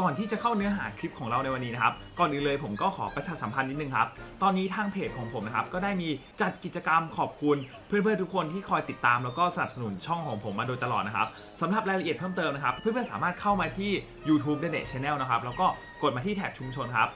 ก่อนที่จะเข้าเนื้อหาคลิปของเราในวันนี้นะครับ ก่อนอื่นเลยผมก็ขอประชาสัมพันธ์นิดนึงครับ ตอนนี้ทางเพจของผมนะครับ ก็ได้มีจัดกิจกรรมขอบคุณ เพื่อนๆทุกคนที่คอยติดตามแล้วก็สนับสนุนช่องของผมมาโดยตลอดนะครับสำหรับรายละเอียดเพิ่มเติมนะครับ เพื่อนๆสามารถเข้ามาที่ YouTube d e n e t Channel นะครับแล้วก็กดมาที่แท็บชุมชนครับ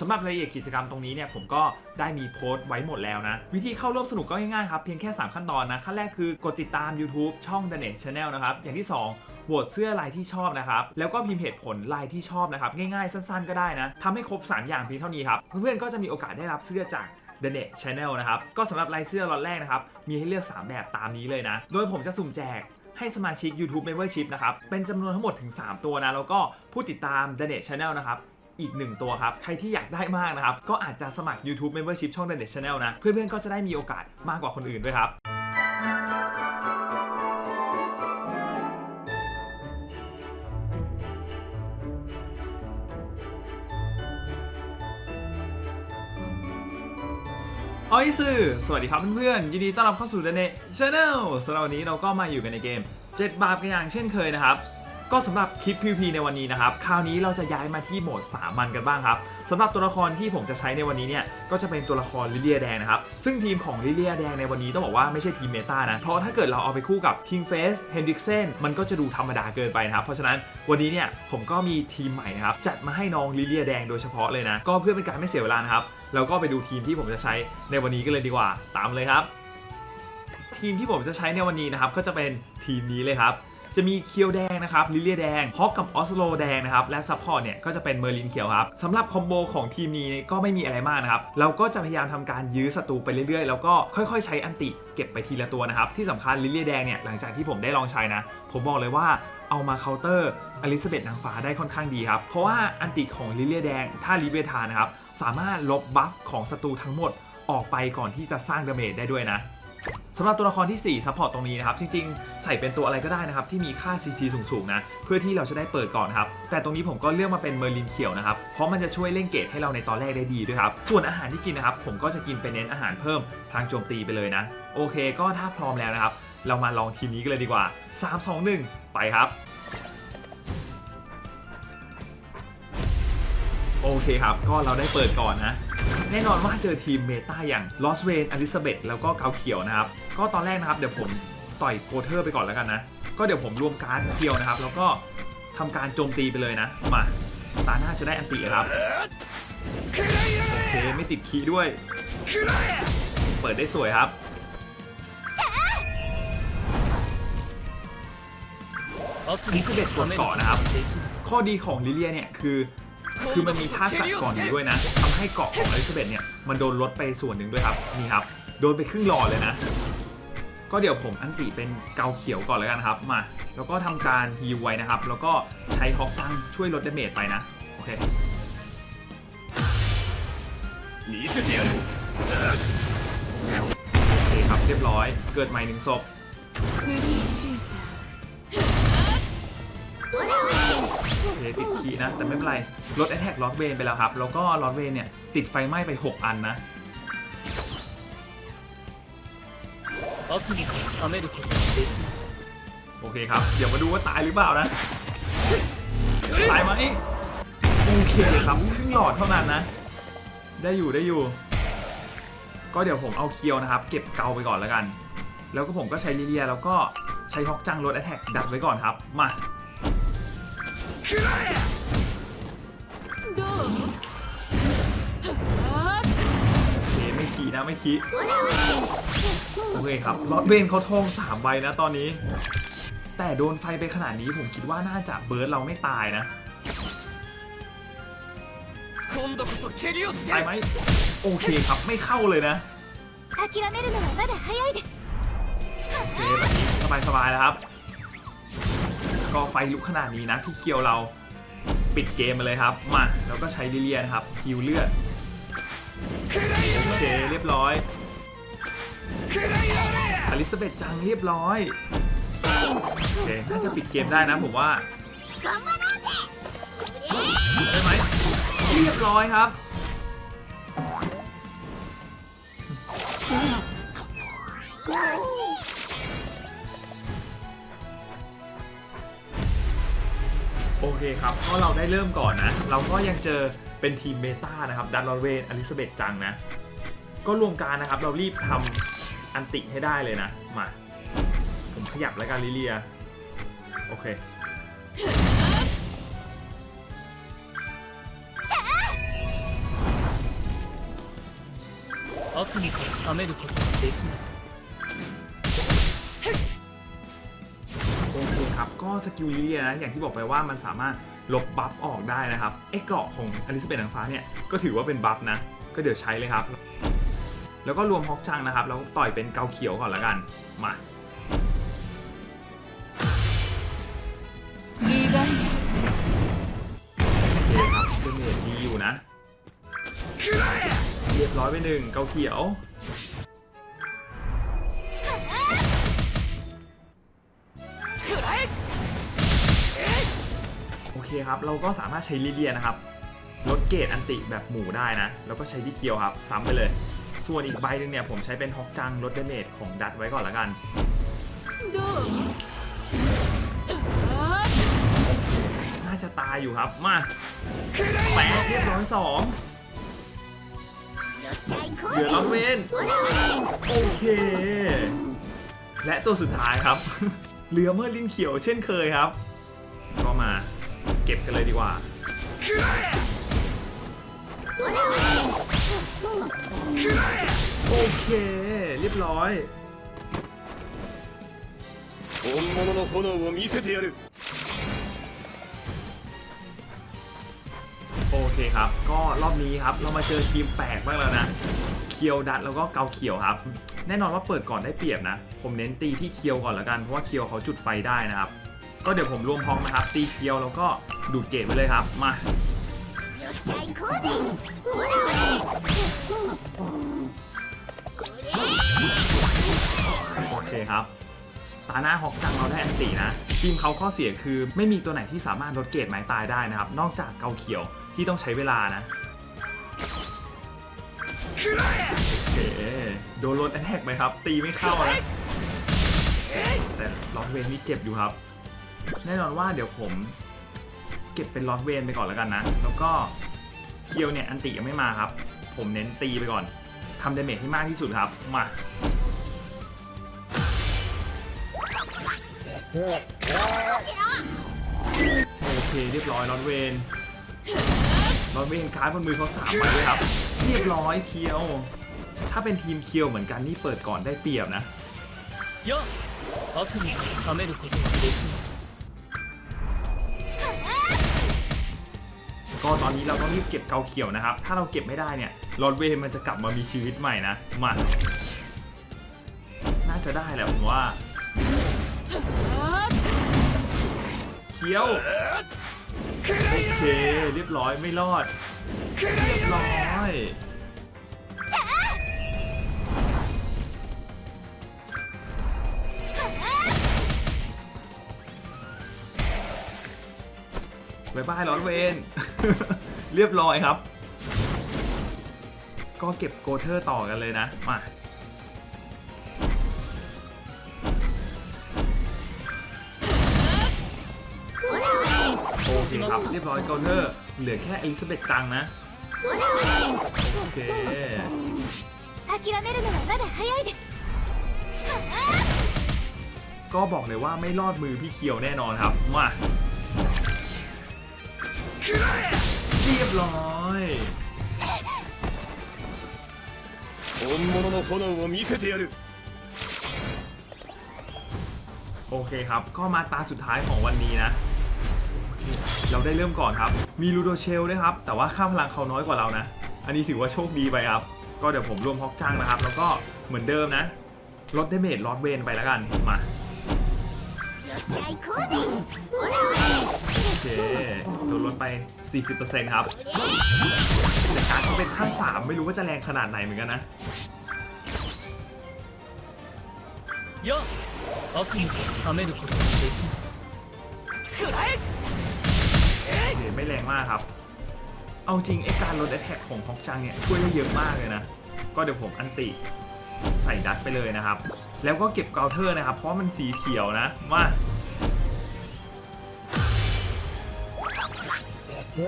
สำหรับรายละเอียดกิจกรรมตรงนี้เนี่ยผมก็ได้มีโพสต์ไว้หมดแล้วนะ วิธีเข้าร่วมสนุกก็ง่ายๆครับ เพียงแค่ 3 ขั้นตอนนะ ขั้นแรกคือกดติดตาม YouTube ช่อง The Net Channel นะครับ อย่างที่ 2 โหวตเสื้อลายที่ชอบนะครับ แล้วก็พิมพ์เหตุผลลายที่ชอบนะครับ ง่ายๆ สั้นๆ ก็ได้นะทำให้ครบ 3 อย่างเพียงเท่านี้ครับ เพื่อนๆ ก็จะมีโอกาสได้รับเสื้อจาก The Net Channel นะครับ ก็สำหรับลายเสื้อล็อตแรกนะครับ มีให้เลือก 3 แบบตามนี้เลยนะ โดยผมจะสุ่มแจกให้สมาชิก YouTube Membership นะครับ เป็นจำนวนทั้งหมดถึง 3 ตัวนะ แล้วก็ผู้ติดตาม The Net Channel นะครับอีก 1 ตัวครับ ใครที่อยากได้มากนะครับ ก็อาจจะสมัคร YouTube Membership ช่อง The Net Channel นะ เพื่อนๆ ก็จะได้มีโอกาสมากกว่าคนอื่นด้วยครับ ออยสื่อสวัสดีครับเพื่อนๆยินดีต้อนรับเข้าสู่เดนเน่ชาแนลสำหรับวันนี้เราก็มาอยู่กันในเกม 7 บาปกันอย่างเช่นเคยนะครับ ก็สำหรับคลิป PVP ในวันนี้นะครับคราวนี้เราจะย้ายมาที่โหมดสามัญกันบ้างครับสำหรับตัวละครที่ผมจะใช้ในวันนี้เนี่ยก็จะเป็นตัวละครลิเลียแดงนะครับซึ่งทีมของลิเลียแดงในวันนี้ต้องบอกว่าไม่ใช่ทีมเมตานะเพราะถ้าเกิดเราเอาไปคู่กับ King Face Hendrickson มันก็จะดูธรรมดาเกินไปนะครับเพราะฉะนั้นวันนี้เนี่ยผมก็มีทีมใหม่นะครับจัดมาให้น้องลิเลียแดงโดยเฉพาะเลยนะก็เพื่อเป็นการไม่เสียเวลานะครับเราก็ไปดูทีมที่ผมจะใช้ในวันนี้กันเลยดีกว่า ตามเลยครับ ทีมที่ผมจะใช้ในวันนี้นะครับก็จะเป็นทีมนี้เลยครับ จะมีเคียวแดงนะครับลิเลียแดงฮอกกับออสโลแดงนะครับและซัพพอร์ตเนี่ยก็จะเป็นเมอร์ลินเขียวครับสำหรับคอมโบของทีมนี้ก็ไม่มีอะไรมากนะครับเราก็จะพยายามทำการยื้อศัตรูไปเรื่อยๆ แล้วก็ค่อยๆ ใช้อันติเก็บไปทีละตัวนะครับที่สำคัญลิเลียแดงเนี่ยหลังจากที่ผมได้ลองใช้นะ ผมบอกเลยว่าเอามาเคาน์เตอร์อลิซาเบธนางฟ้าได้ค่อนข้างดีครับ เพราะว่าอันติของลิเลียแดงถ้าลิเวทานะครับสามารถลบบัฟของศัตรูทั้งหมดออกไปก่อนที่จะสร้างดาเมจได้ด้วยนะ สำหรับตัวละครที่ 4 ซัพพอร์ตตรงนี้นะครับ จริงๆ ใส่เป็นตัวอะไรก็ได้นะครับ ที่มีค่า CC สูงๆนะ เพื่อที่เราจะได้เปิดก่อนนครับ แต่ตรงนี้ผมก็เลือกมาเป็นเมอร์ลินเขียวนะครับ เพราะมันจะช่วยเล่นเกตให้เราในตอนแรกได้ดีด้วยครับ ส่วนอาหารที่กินนะครับ ผมก็จะกินเป็นเน้นอาหารเพิ่มทางโจมตีไปเลยนะ โอเค ก็ถ้าพร้อมแล้วนะครับ เรามาลองทีมนี้กันเลยดีกว่า 3 2 1 ไปครับ โอเคครับ ก็เราได้เปิดก่อนนะ แน่นอนว่าเจอทีมเมตาอย่างลอสเวนอลิซาเบธแล้วก็เกาเขียวนะครับ ก็ตอนแรกนะครับเดี๋ยวผมต่อยโกเทอร์ไปก่อนแล้วกันนะ ก็เดี๋ยวผมรวมการ์ดเคียวนะครับ แล้วก็ทำการโจมตีไปเลยนะ มาตาหน้าจะได้อันติครับ โอเค ไม่ติดคีด้วย เปิดได้สวยครับ ลิซาเบธกดเกาะนะครับ ข้อดีของลิเลียเนี่ยคือ คือมันมีท่ากัดก่อนอยู่ด้วยนะทำ ให้เกาะของอลิซาเบธเนี่ยมันโดนลดไปส่วนหนึ่งด้วยครับนี่ครับโดนไปครึ่งหลอดเลยนะ ก็เดี๋ยวผมอันติเป็นเกาเขียวก่อนแล้วกันครับมา แล้วก็ทำการฮีไว้นะครับ แล้วก็ใช้ฮอกตังช่วยลดเดเมจไปนะโอเคนีจะเดียวโอเคครับเรียบร้อยเกิดใหม่หนึ่งศพ อติดขีนะ แต่ไม่เป็นไรรถแอทแทกลอดเวนไปแล้วครับ แล้วก็ลอดเวนเนี่ย ติดไฟไหม้ไป 6 อันนะโอเคครับ เดี๋ยวมาดูว่าตายหรือเปล่านะ ตายไหมโอเคครับครึ่งหลอดเท่านั้นนะ ได้อยู่ได้อยู่ ก็เดี๋ยวผมเอาเคียวนะครับ เก็บเกาไปก่อนแล้วกัน แล้วก็ผมก็ใช้ลีเลียแล้วก็ใช้ฮอกจังรถแอทแทกดักไว้ก่อนครับ มา เคไม่ขี่นะไม่ขี่โอเคครับลอดเบนเขาทองสามใบนะตอนนี้ แต่โดนไฟไปขนาดนี้ผมคิดว่าน่าจะเบิร์ดเราไม่ตายนะตายไหมโอเคครับไม่เข้าเลยนะโอเคสบายๆนะครับ ก็ไฟลุกขนาดนี้นะพี่เคียวเราปิดเกมไปเลยครับ มาแล้วก็ใช้ลิเลียนครับฮิวเลือดโอเคเรียบร้อยอลิซาเบธจังเรียบร้อยโอเคน่าจะปิดเกมได้นะผมว่าได้ไหมเรียบร้อยครับ โอเค เคครับก็เราได้เริ่มก่อนนะ เราก็ยังเจอเป็นทีมเมตานะครับดันลอเวนอลิซาเบธจังนะ ก็รวมการนะครับ เรารีบทำอันติให้ได้เลยนะ มา ผมขยับแล้วกันลิเลีย โอเค 悪に冷めることはできない ครับ ก็สกิลลิเลียนะอย่างที่บอกไปว่ามันสามารถลบบัฟออกได้นะครับไอ้เกราะของอลิซาเบธนางฟ้าเนี่ยก็ถือว่าเป็นบัฟนะ ก็เดี๋ยวใช้เลยครับ แล้วก็รวมฮอกจังนะครับ แล้วต่อยเป็นเกาเขียวก่อนละกัน มาดีกันโอเคครับเดเมจดีอยู่นะ เรียบร้อยไปหนึ่งเกาเขียว โอเคครับ เราก็สามารถใช้ลิเดียนะครับลดเกรดอันติแบบหมูได้นะ แล้วก็ใช้ที่เคียวครับ ซ้ำไปเลย ส่วนอีกใบหนึ่งเนี่ยผมใช้เป็นฮอกจังลดเดเมจของดัดไว้ก่อนละกันน่าจะตายอยู่ครับ มาแปะเรียบร้อยสองเหลือล็อกเวนโอเค และตัวสุดท้ายครับ เหลือเมื่อลิ้นเขียวเช่นเคยครับ ก็มา เก็บกันเลยดีกว่า โอเค เรียบร้อย 本物の炎を見せてやる โอเคครับ ก็รอบนี้ครับ เรามาเจอทีมแปลกบ้างแล้วนะ เคียวดัดแล้วก็เกาเขียวครับ แน่นอนว่าเปิดก่อนได้เปรียบนะ ผมเน้นตีที่เคียวก่อนละกัน เพราะว่าเคียวเขาจุดไฟได้นะครับ ก็เดี๋ยวผมรวมพร้อมนะครับ ตีเคียวแล้วก็ ดูดเกตไปเลยครับ มาโอเคครับตาหน้าฮอกจังเราได้แอนตินะ ทีมเขาข้อเสียคือไม่มีตัวไหนที่สามารถลดเกตไม้ตายได้นะครับ นอกจากเกาเขียวที่ต้องใช้เวลานะโอเคโดนลดแอนแทกไหมครับ ตีไม่เข้านะแต่ล็อกเวนนี่เจ็บอยู่ครับ แน่นอนว่าเดี๋ยวผม เก็บเป็นล็อตเวนไปก่อนแล้วกันนะ แล้วก็เคียวเนี่ยอันติยังไม่มาครับ ผมเน้นตีไปก่อนทำเดเมจให้มากที่สุดครับ มาโอเคเรียบร้อยล็อตเวนล็อตเวนค้ายบนมือเขาสามใบเลยครับ เรียบร้อยเคียว ถ้าเป็นทีมเคียวเหมือนกันนี่เปิดก่อนได้เปรียบนะเยอะเขาคือทำให้ดูคนเด็ ก็ตอนนี้เราต้องรีบเก็บเกาเขียวนะครับ ถ้าเราเก็บไม่ได้เนี่ยลอดเวนมันจะกลับมามีชีวิตใหม่นะมาน่าจะได้แหละผมว่าเคียวโอเคเรียบร้อยไม่รอดเรียบร้อย บายบายร้อนเวน เรียบร้อยครับ ก็เก็บโกเทอร์ต่อกันเลยนะ มาโอเคครับ เรียบร้อยโกเทอร์ เหลือแค่อลิซาเบธจังนะ โอเคก็บอกเลยว่าไม่รอดมือพี่เคียวแน่นอนครับ มา เรียบร้อย 本物の炎を見せてやる โอเคครับ ก็มาตาสุดท้ายของวันนี้นะ เราได้เริ่มก่อนครับ มีลูโดเชลด้วยครับ แต่ว่าค่าพลังเขาน้อยกว่าเรานะ อันนี้ถือว่าโชคดีไปครับ ก็เดี๋ยวผมรวมฮอกจังนะครับ แล้วก็เหมือนเดิมนะ ลดเดเมจลอดเวนไปแล้วกัน มา よっしゃ行こうぜほら โอเคโดนลดไป 40%ครับ แต่การเขาเป็นขั้น3ไม่รู้ว่าจะแรงขนาดไหนเหมือนกันนะ いや悪に冷めることはできない โอเคไม่แรงมากครับ เอาจริงไอการลดแอทแทกของฮอกจังเนี่ยช่วยได้เยอะมากเลยนะ ก็เดี๋ยวผมอันติใส่ดัดไปเลยนะครับ แล้วก็เก็บเกาเทอร์นะครับ เพราะมันสีเขียวนะ มา โอ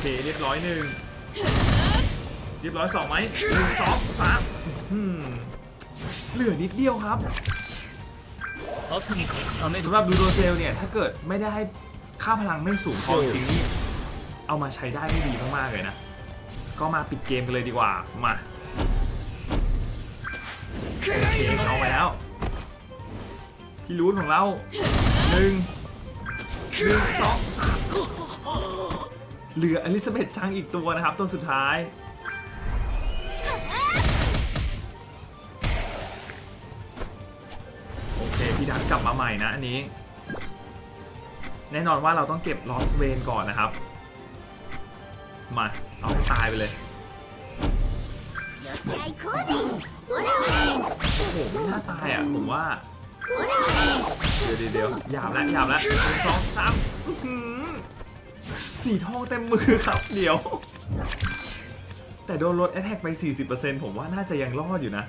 เคเรียบร้อยหนึ่งเรียบร้อยสองไหมหนึ่งสองสามอืมเหลือนิดเดียวครับเขาทำเอาในสำหรับดูโดเซลเนี่ย ถ้าเกิดไม่ได้ให้ค่าพลังไม่สูงพอจริงนี่เอามาใช้ได้ไม่ดีมากๆเลยนะ ก็มาปิดเกมกันเลยดีกว่า มาเกมเอาไปแล้ว พี่รูนของเราหนึ่ง หนึ่งสองสามเหลืออลิซาเบธช้างอีกตัวนะครับ ตัวสุดท้าย โอเค พี่ดักกลับมาใหม่นะอันนี้ แน่นอนว่าเราต้องเก็บลอสเวนก่อนนะครับ มา เอาตายไปเลย โอ้โห ไม่น่าตายอะ ผมว่า เดี๋ยวเดี๋ยวเดี๋ยวหยาบล้วหยาบล้วสองสามสีทองเต็มมือครับเดี๋ยว แต่โดนลดแอทแทกไป 40%ผมว่าน่าจะยังรอดอยู่นะ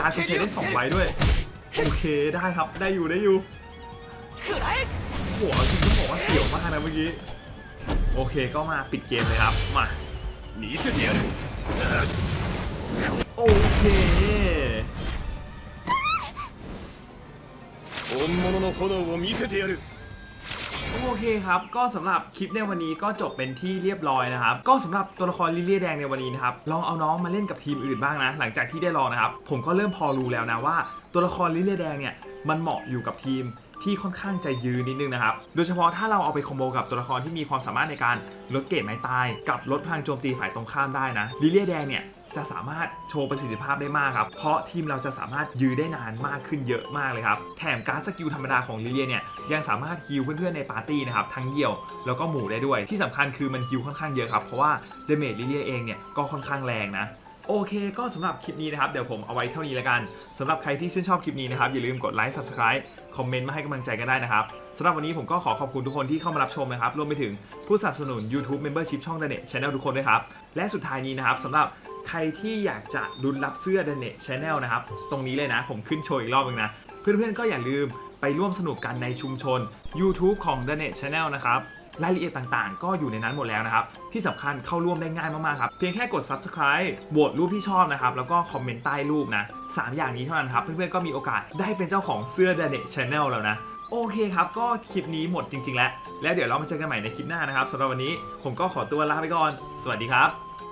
การชดเชยได้2ใบด้วย โอเคได้ครับ ได้อยู่ได้อยู่หัวจริงต้องบอกว่าเสียวมากนะเมื่อกี้ โอเคก็มาปิดเกมเลยครับ มาหนีเฉยๆโอเค 本物の炎を見せてやる โอเคครับ ก็สำหรับคลิปในวันนี้ก็จบเป็นที่เรียบร้อยนะครับ ก็สำหรับตัวละครลิเลียแดงในวันนี้นะครับ ลองเอาน้องมาเล่นกับทีมอื่นบ้างนะ หลังจากที่ได้ลองนะครับ ผมก็เริ่มพอรู้แล้วนะว่า ตัวละครลิเลียแดงเนี่ย มันเหมาะอยู่กับทีมที่ค่อนข้างจะยืนนิดนึงนะครับ โดยเฉพาะถ้าเราเอาไปคอมโบกับตัวละครที่มีความสามารถในการลดเกรดไม้ตาย กับลดพลังโจมตีฝ่ายตรงข้ามได้นะ ลิเลียแดงเนี่ย จะสามารถโชว์ประสิทธิภาพได้มากครับ เพราะทีมเราจะสามารถยื้อได้นานมากขึ้นเยอะมากเลยครับ แถมการสกิลธรรมดาของลิเลียเนี่ยยังสามารถฮิวเพื่อนๆในปาร์ตี้นะครับทั้งเดี่ยวแล้วก็หมู่ได้ด้วย ที่สำคัญคือมันฮิวค่อนข้างเยอะครับ เพราะว่าเดเมจลิเลียเองเนี่ยก็ค่อนข้างแรงนะ โอเคก็สำหรับคลิปนี้นะครับ เดี๋ยวผมเอาไว้เท่านี้แล้วกันสำหรับใครที่ชื่นชอบคลิปนี้นะครับ อย่าลืมกดไลค์ subscribe คอมเมนต์มาให้กำลังใจกันได้นะครับสำหรับวันนี้ผมก็ขอขอบคุณทุกคนที่เข้ามารับชมนะครับ รวมไปถึงผู้สนับสนุน YouTube Membership ช่อง d a n e t Channel ทุกคนด้วยครับ และสุดท้ายนี้นะครับสำหรับใครที่อยากจะลุ้นรับเสื้อ d a n e t Channel นะครับ ตรงนี้เลยนะ ผมขึ้นโชว์อีกรอบนึงนะ เพื่อนๆก็อย่าลืมไปร่วมสนุกกันในชุมชน YouTube ของ d a n e t Channel นะครับ รายละเอียดต่างๆ ก็อยู่ในนั้นหมดแล้วนะครับ ที่สำคัญเข้าร่วมได้ง่ายมากๆครับ เพียงแค่กด subscribe โหวตรูปที่ชอบนะครับ แล้วก็คอมเมนต์ใต้รูปนะ3อย่างนี้เท่านั้นครับ เพื่อนๆก็มีโอกาสได้เป็นเจ้าของเสื้อ d a n e t Channel แล้วนะโอเคครับ ก็คลิปนี้หมดจริง ๆ แล้ว แล้วเดี๋ยวเรามาเจอกันใหม่ในคลิปหน้านะครับสำหรับวันนี้ผมก็ขอตัวลาไปก่อน สวัสดีครับ